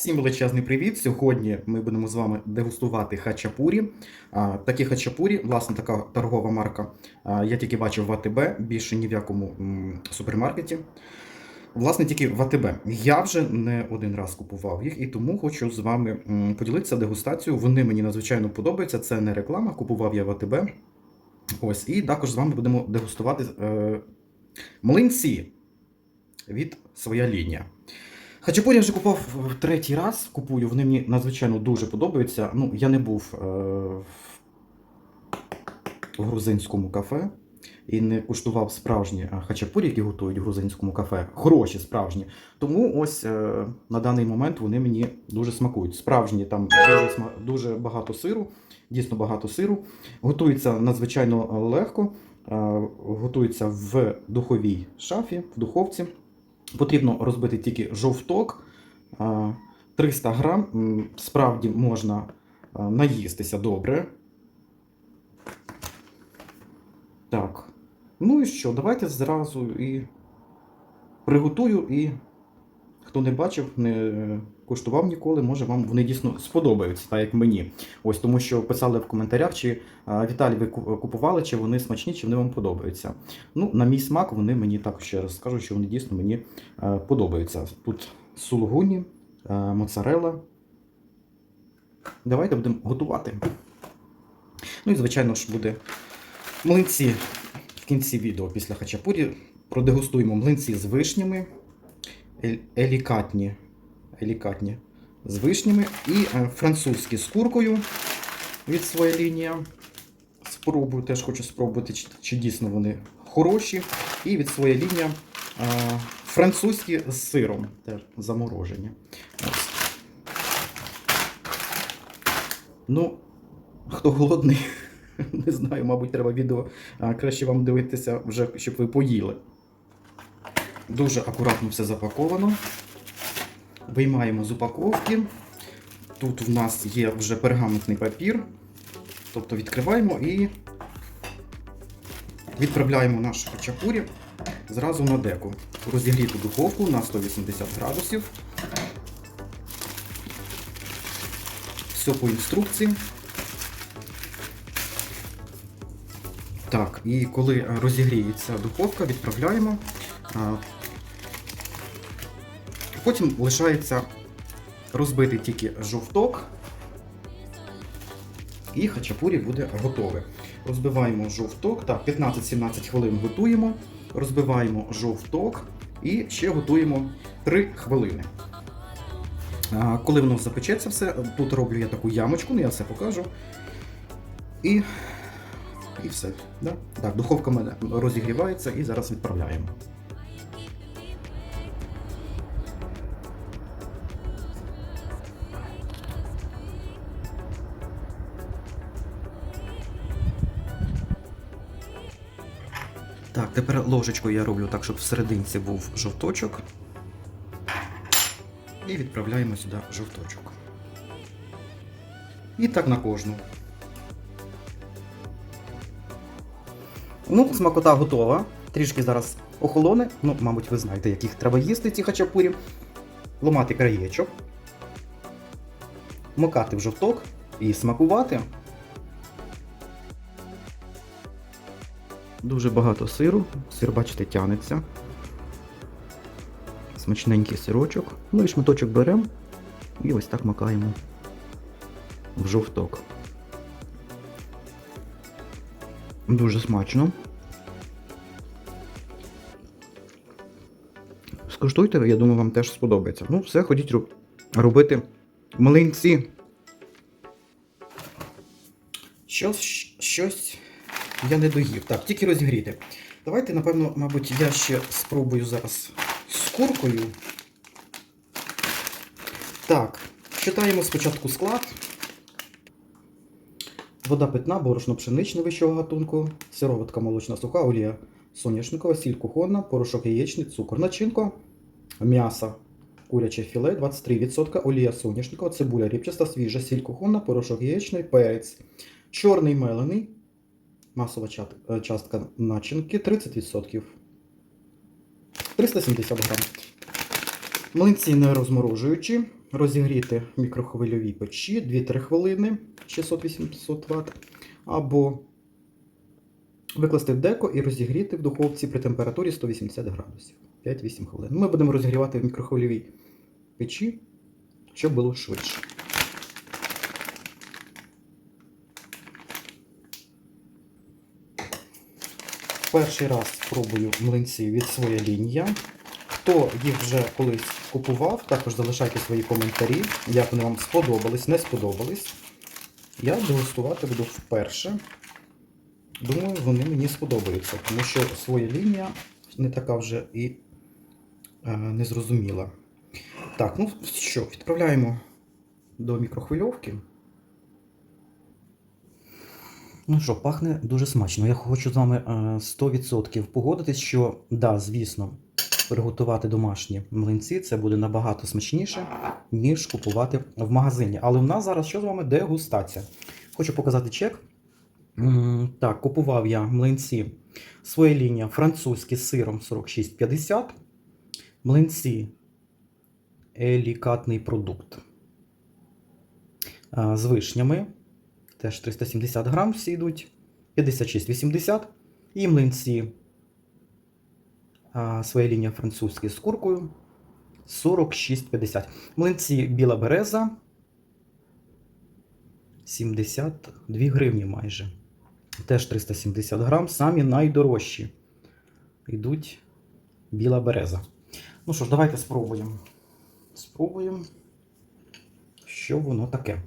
Всім величезний привіт! Сьогодні ми будемо з вами дегустувати хачапурі. Такі хачапурі, власне, така торгова марка. Я тільки бачив в АТБ, більше ні в якому супермаркеті. Власне, тільки в АТБ. Я вже не один раз купував їх, і тому хочу з вами поділитися дегустацією. Вони мені надзвичайно подобаються. Це не реклама, купував я в АТБ. Ось, і також з вами будемо дегустувати е, млинці від своя лінія. Хачапурі я вже купував в третій раз. Купую, вони мені надзвичайно дуже подобаються. Ну, я не був е, в грузинському кафе і не куштував справжні е, хачапурі, які готують в грузинському кафе. Хороші, справжні. Тому ось е, на даний момент вони мені дуже смакують. Справжні там дуже, дуже багато сиру, дійсно багато сиру. Готується надзвичайно легко. е, Готується в духовій шафі, в духовці. Потрібно розбити тільки жовток. 300 грам. Справді можна наїстися добре. Так. Ну і що? Давайте зразу і приготую. І хто не бачив, не куштував ніколи, може вам вони дійсно сподобаються, так як мені. Ось тому що писали в коментарях, чи Віталій, ви купували, чи вони смачні, чи вони вам подобаються. Ну, на мій смак, вони мені так ще раз скажу, що вони дійсно мені е, подобаються. Тут сулугуні, е, моцарелла. Давайте будемо готувати. Ну і, звичайно ж, буде млинці в кінці відео після хачапурі. Продегустуємо млинці з вишнями, ель- елікатні, елікатні з вишнями і е, французькі з куркою від своя лінія. Спробую, теж хочу спробувати, чи, чи дійсно вони хороші. І від своя лінія французькі з сиром. Теж заморожені. Ну, хто голодний, не знаю, мабуть, треба відео краще вам дивитися, вже, щоб ви поїли. Дуже акуратно все запаковано. Виймаємо з упаковки. Тут в нас є вже пергаментний папір. Тобто відкриваємо і відправляємо наш хачапурі зразу на деку. Розігріту духовку на 180 градусів. Все по інструкції. Так, і коли розігріється духовка, відправляємо. Потім лишається розбити тільки жовток, і хачапурі буде готове. Розбиваємо жовток. Так, 15-17 хвилин готуємо. Розбиваємо жовток і ще готуємо 3 хвилини. Коли воно запечеться все, тут роблю я таку ямочку, ну я все покажу. І, і все. Да? Так, духовка в мене розігрівається і зараз відправляємо. Тепер ложечкою я роблю так, щоб всерединці був жовточок. І відправляємо сюди жовточок. І так на кожну. Ну, смакота готова. Трішки зараз охолоне. Ну, мабуть, ви знаєте, яких треба їсти ці хачапурі. Ломати краєчок. Макати в жовток і смакувати. Дуже багато сиру. Сир, бачите, тянеться. Смачненький сирочок. Ну і шматочок беремо і ось так макаємо в жовток. Дуже смачно. Скуштуйте, я думаю, вам теж сподобається. Ну, все, ходіть роб- робити млинці. Щось, щось я не доїв. Так, тільки розігріти. Давайте, напевно, мабуть, я ще спробую зараз з куркою. Так, читаємо спочатку склад. Вода питна, борошно пшеничне вищого гатунку, сироватка молочна суха, олія соняшникова, сіль кухонна, порошок яєчний, цукор, начинка, м'ясо, куряче філе 23%, олія соняшникова, цибуля ріпчаста, свіжа, сіль кухонна, порошок яєчний, перець, чорний мелений, масова е, частка начинки 30%. 370 грам. Млинці не розморожуючі. розігріти в мікрохвильовій печі 2-3 хвилини 600-800 Вт, або викласти в деко і розігріти в духовці при температурі 180 градусів 5-8 хвилин. Ми будемо розігрівати в мікрохвильовій печі, щоб було швидше. Перший раз спробую млинці від своя лінія. Хто їх вже колись купував, також залишайте свої коментарі, як вони вам сподобались, не сподобались. Я дегустувати буду вперше. Думаю, вони мені сподобаються, тому що своя лінія не така вже і е, незрозуміла. Так, ну що, відправляємо до мікрохвильовки. Ну що, пахне дуже смачно. Я хочу з вами е, 100% погодитись, що, да, звісно, приготувати домашні млинці це буде набагато смачніше, ніж купувати в магазині. Але в нас зараз що з вами дегустація. Хочу показати чек. Так, купував я млинці своя лінія французькі з сиром 46,50. Млинці елікатний продукт з вишнями. Теж 370 грам всі йдуть. 56,80. І млинці а, своя лінія французькі з куркою 46,50. Млинці біла береза 72 гривні майже. Теж 370 грам, самі найдорожчі. Йдуть біла береза. Ну що ж, давайте спробуємо. Спробуємо, що воно таке.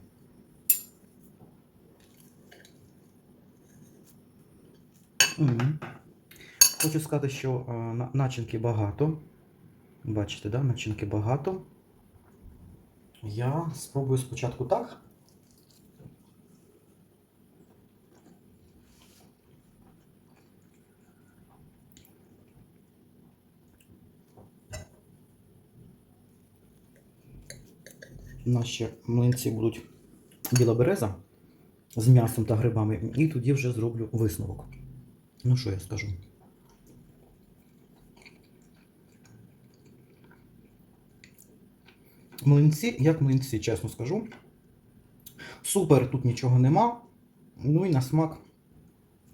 Мгм. Хочу сказати, що е, на- начинки багато. Бачите, да? начинки багато. Я спробую спочатку так. Наші млинці будуть біла береза з м'ясом та грибами, і тоді вже зроблю висновок. Ну, що я скажу? Млинці, як млинці, чесно скажу. Супер, тут нічого нема. Ну і на смак,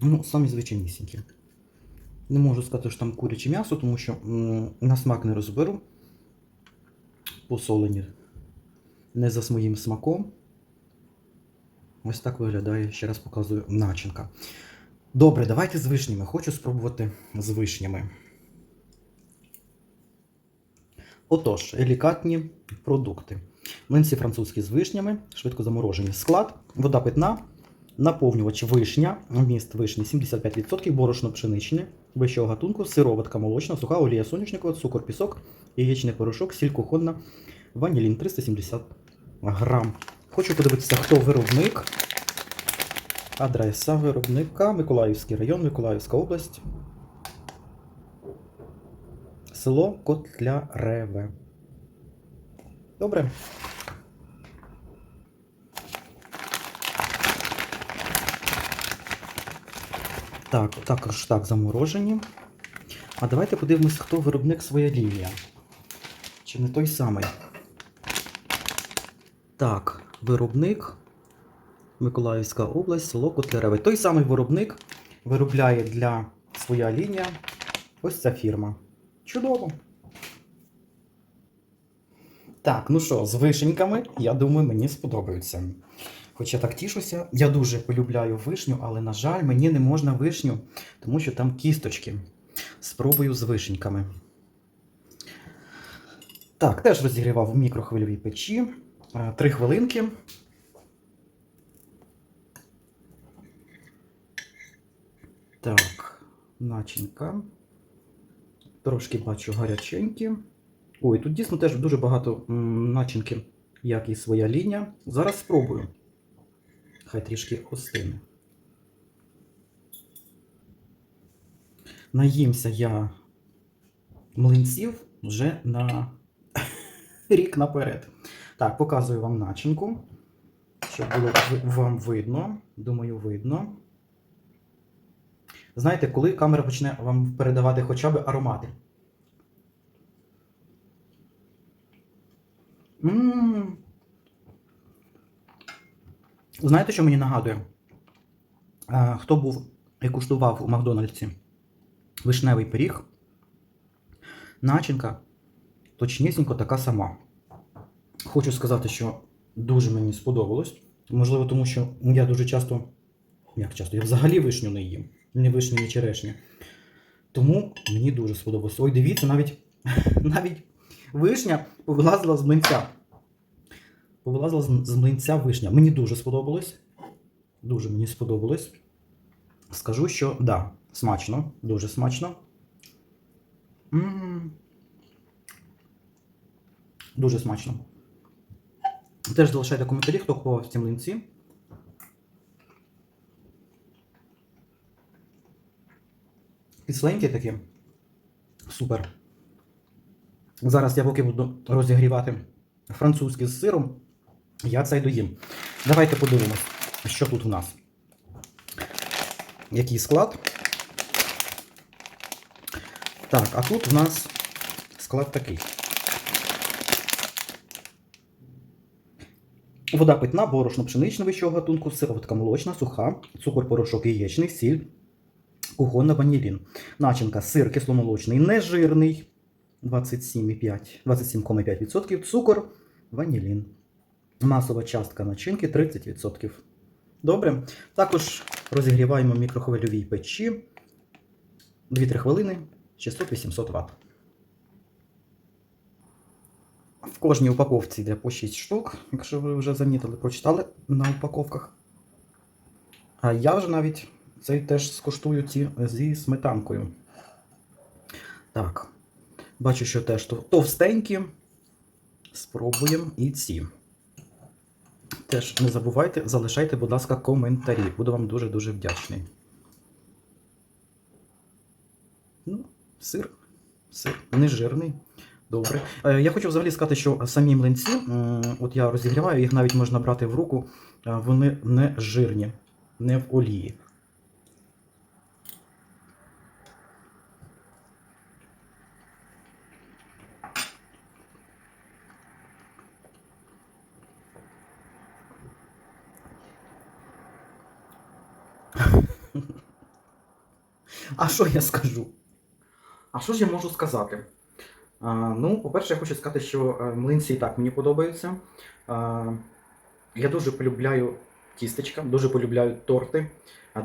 ну, самі звичайнісінькі. Не можу сказати, що там куряче м'ясо, тому що на смак не розберу. Посолені не за своїм смаком. Ось так виглядає, ще раз показую, начинка. Добре, давайте з вишнями. Хочу спробувати з вишнями. Отож, елікатні продукти. Млинці французькі з вишнями, швидко заморожені. Склад, вода питна, наповнювач вишня, вміст вишні 75%, борошно пшеничне, вищого гатунку, сироватка молочна, суха олія соняшникова, цукор, пісок, яєчний порошок, сіль кухонна, ванілін 370 грам. Хочу подивитися, хто виробник. Адреса виробника Миколаївський район, Миколаївська область. Село Котляреве. Добре. Так, також так заморожені. А давайте подивимось, хто виробник своя лінія. Чи не той самий? Так, виробник Миколаївська область, село Котляреве. Той самий виробник виробляє для своя лінія. Ось ця фірма. Чудово. Так, ну що, з вишеньками, я думаю, мені сподобаються. Хоч я так тішуся, я дуже полюбляю вишню, але, на жаль, мені не можна вишню, тому що там кісточки. Спробую з вишеньками. Так, теж розігрівав в мікрохвильовій печі. Е, Три хвилинки. Так, начинка. Трошки бачу гаряченькі. Ой, тут дійсно теж дуже багато начинки, як і своя лінія. Зараз спробую. Хай трішки остине. Наїмся я млинців вже на рік наперед. Так, показую вам начинку, щоб було вам видно. Думаю, видно. Знаєте, коли камера почне вам передавати хоча б аромати. Мм, Знаєте, що мені нагадує? Е, Хто був і куштував у Макдональдсі вишневий пиріг, начинка точнісінько така сама. Хочу сказати, що дуже мені сподобалось. Можливо, тому що я дуже часто, як часто, я взагалі вишню не їм. Ні вишню, ні черешню. Тому мені дуже сподобалось. Ой, дивіться, навіть, навіть вишня повилазила з млинця. Повилазила з- млинця вишня. Мені дуже сподобалось. Дуже мені сподобалось. Скажу, що да, смачно, дуже смачно. м Дуже смачно. Теж залишайте коментарі, хто купував ці млинці. Кисленькі такі. Супер. Зараз я поки буду розігрівати французький з сиром. Я це й доїм. Давайте подивимось, що тут у нас. Який склад. Так, а тут у нас склад такий. Вода питна, борошно пшеничне вищого гатунку, сироватка молочна, суха, цукор, порошок яєчний, сіль, кухонна ванілін. Начинка сир кисломолочний, нежирний 27,5, 27,5%, цукор, ванілін. Масова частка начинки 30%. Добре. Також розігріваємо в мікрохвильовій печі 2-3 хвилини 600-800 Вт. В кожній упаковці йде по 6 штук, якщо ви вже замітили, прочитали на упаковках. А я вже навіть цей теж скуштую ці зі сметанкою. Так. Бачу, що теж товстенькі. Спробуємо і ці. Теж не забувайте, залишайте, будь ласка, коментарі. Буду вам дуже-дуже вдячний. Ну, сир. Сир нежирний. Добре. Е, Я хочу взагалі сказати, що самі млинці, от я розігріваю, їх навіть можна брати в руку, е, вони не жирні, не в олії. А що я скажу? А що ж я можу сказати? А, ну, по-перше, я хочу сказати, що е, млинці і так мені подобаються. А, я дуже полюбляю тістечка, дуже полюбляю торти,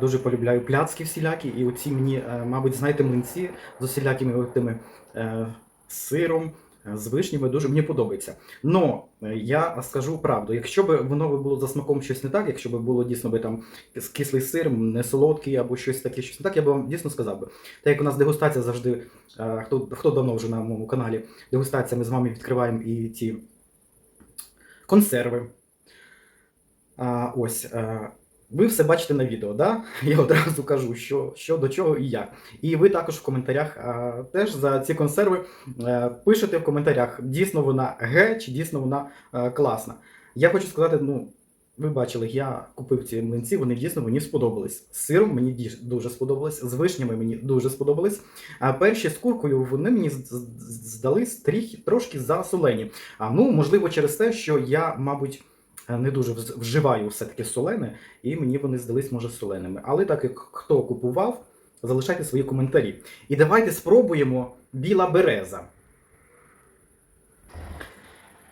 дуже полюбляю пляцки всілякі. І оці мені, е, мабуть, знаєте, млинці з усілякими тими е, сиром, з вишнями дуже мені подобається. Но е, я скажу правду, якщо б воно було за смаком щось не так, якщо б було дійсно би там кислий сир, не солодкий або щось таке, щось не так, я б вам дійсно сказав би. Так як у нас дегустація завжди, е, хто, хто давно вже на моєму каналі, дегустація, ми з вами відкриваємо і ці консерви. А, ось. Ви все бачите на відео, да? Я одразу кажу, що, що до чого і як. І ви також в коментарях а, теж за ці консерви е, пишете в коментарях, дійсно вона ге чи дійсно вона е, класна. Я хочу сказати, ну, ви бачили, я купив ці млинці, вони дійсно мені сподобались. З сиром мені дуже сподобались, з вишнями мені дуже сподобались. А перші з куркою вони мені здались трохи, трошки засолені. А ну, можливо, через те, що я, мабуть, не дуже вживаю все-таки солене, і мені вони здались, може, соленими. Але так як хто купував, залишайте свої коментарі. І давайте спробуємо біла береза.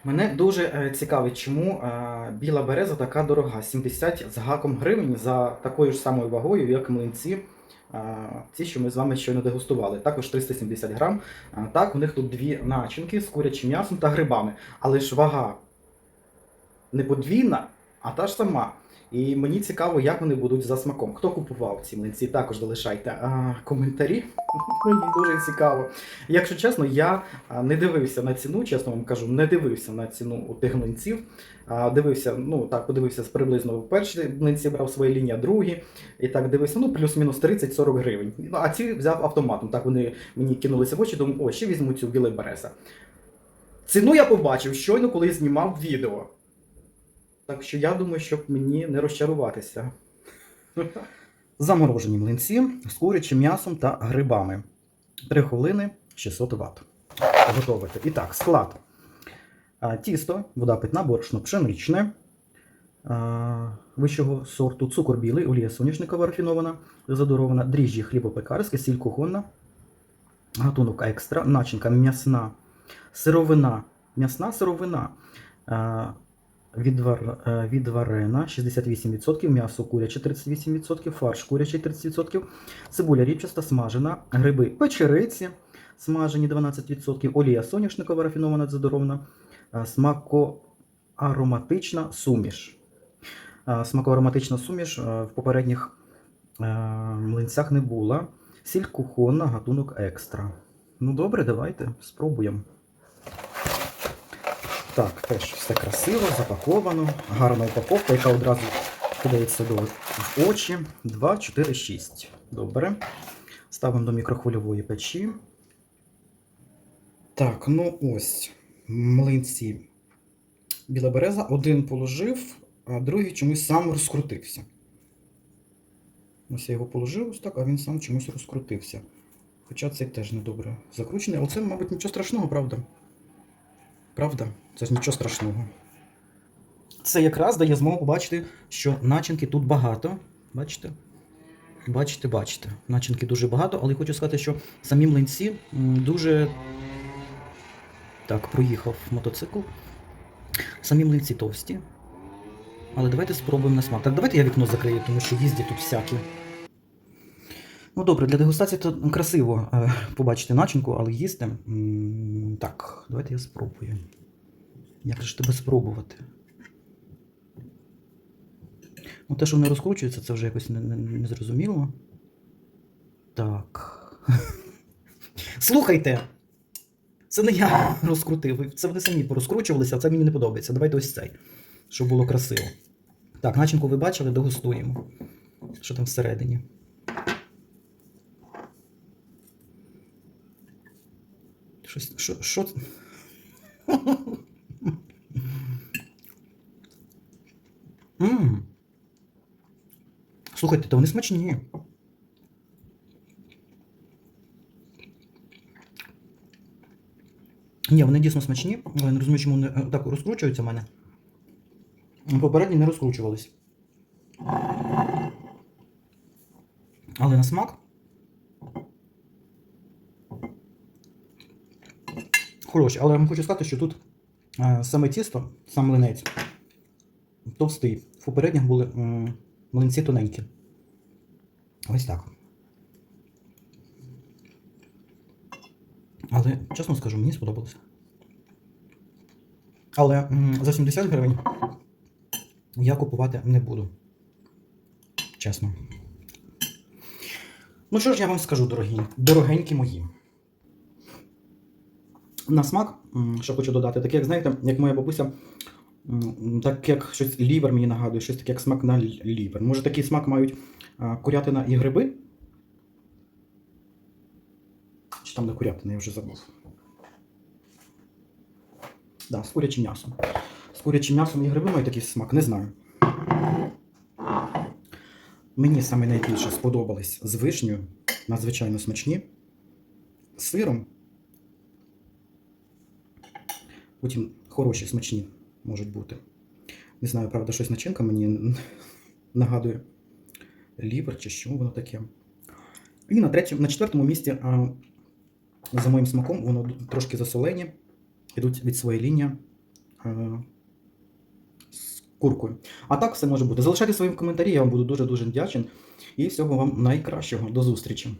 Мене дуже е, цікавить, чому е, біла береза така дорога. 70 з гаком гривень за такою ж самою вагою, як млинці. е, Ці, що ми з вами щойно дегустували. Також 370 грам. Е, Так, у них тут дві начинки з курячим м'ясом та грибами. Але ж вага не подвійна, а та ж сама. І мені цікаво, як вони будуть за смаком. Хто купував ці млинці, також залишайте а, коментарі. Мені дуже цікаво. Якщо чесно, я не дивився на ціну, чесно вам кажу, не дивився на ціну у тих млинців. А, дивився, ну так, подивився приблизно перші млинці брав свої лінії, другі. І так дивився, ну плюс-мінус 30-40 гривень. Ну, а ці взяв автоматом. Так вони мені кинулися в очі, думаю, о, ще візьму цю білий береса. Ціну я побачив щойно, коли знімав відео. Так що я думаю, щоб мені не розчаруватися. Заморожені млинці з курячим м'ясом та грибами. 3 хвилини 600 Вт. Готовити. І так, склад. Тісто, вода питна, борошно пшеничне, вищого сорту, цукор білий, олія соняшникова рафінована, задорована, дріжджі хлібопекарське, сіль кухонна, гатунок екстра, начинка м'ясна, сировина, м'ясна сировина. А, Відвар, е, відварена 68%, м'ясо куряче 38%, фарш курячий 30%, цибуля ріпчаста смажена, гриби печериці смажені 12%, олія соняшникова рафінована задорована, е, смакоароматична суміш. Е, Смакоароматична суміш е, в попередніх млинцях не була. Сіль кухонна, гатунок екстра. Ну добре, давайте спробуємо. Так, теж все красиво, запаковано. Гарна упаковка, яка одразу кидається до в очі. 2, 4, 6. Добре. Ставимо до мікрохвильової печі. Так, ну ось. Млинці. Біла береза. Один положив, а другий чомусь сам розкрутився. Ось я його положив ось так, а він сам чомусь розкрутився. Хоча цей теж недобре закручений. Оце, мабуть, нічого страшного, правда? Правда? Це ж нічого страшного. Це якраз дає змогу побачити, що начинки тут багато. Бачите? Бачите, бачите. Начинки дуже багато, але хочу сказати, що самі млинці дуже. Так, проїхав мотоцикл. Самі млинці товсті. Але давайте спробуємо на смак. Так, давайте я вікно закрию, тому що їздять тут всякі. Ну добре, для дегустації то красиво е, побачити начинку, але їсти. Так, давайте я спробую. Же ж тебе спробувати? Ну, те, що вони розкручуються, це вже якось не, не, не. Так. Слухайте! Це не я розкрутив. Це вони самі порозкручувалися, а це мені не подобається. Давайте ось цей, щоб було красиво. Так, начинку ви бачили, дегустуємо. Що там всередині? Щось. Що? що... Мм. Слухайте, то вони смачні. Ні, вони дійсно смачні, але не розумію, чому вони е, так розкручуються в мене. Попередні не розкручувались. Але на смак. Хороші, але я вам хочу сказати, що тут е, саме тісто, сам млинець, товстий. В попередніх були млинці тоненькі. Ось так. Але, чесно скажу, мені сподобалося. Але за 70 гривень я купувати не буду. Чесно. Ну що ж я вам скажу, дорогі, дорогенькі мої. На смак, що хочу додати, таке, як знаєте, як моя бабуся, так як щось лівер мені нагадує, щось таке, як смак на лівер. Може, такий смак мають курятина і гриби? Чи там не курятина, я вже забув. Да, з курячим м'ясом. З курячим м'ясом і гриби мають такий смак, не знаю. Мені саме найбільше сподобались з вишнею, надзвичайно смачні. З сиром. Потім хороші, смачні можуть бути. Не знаю, правда, щось начинка мені нагадує лівер чи що воно таке. І на третьому, на четвертому місці, а, за моїм смаком, воно трошки засолені, ідуть від своєї лінії а, з куркою. А так все може бути. Залишайте свої коментарі, я вам буду дуже-дуже вдячний. І всього вам найкращого. До зустрічі!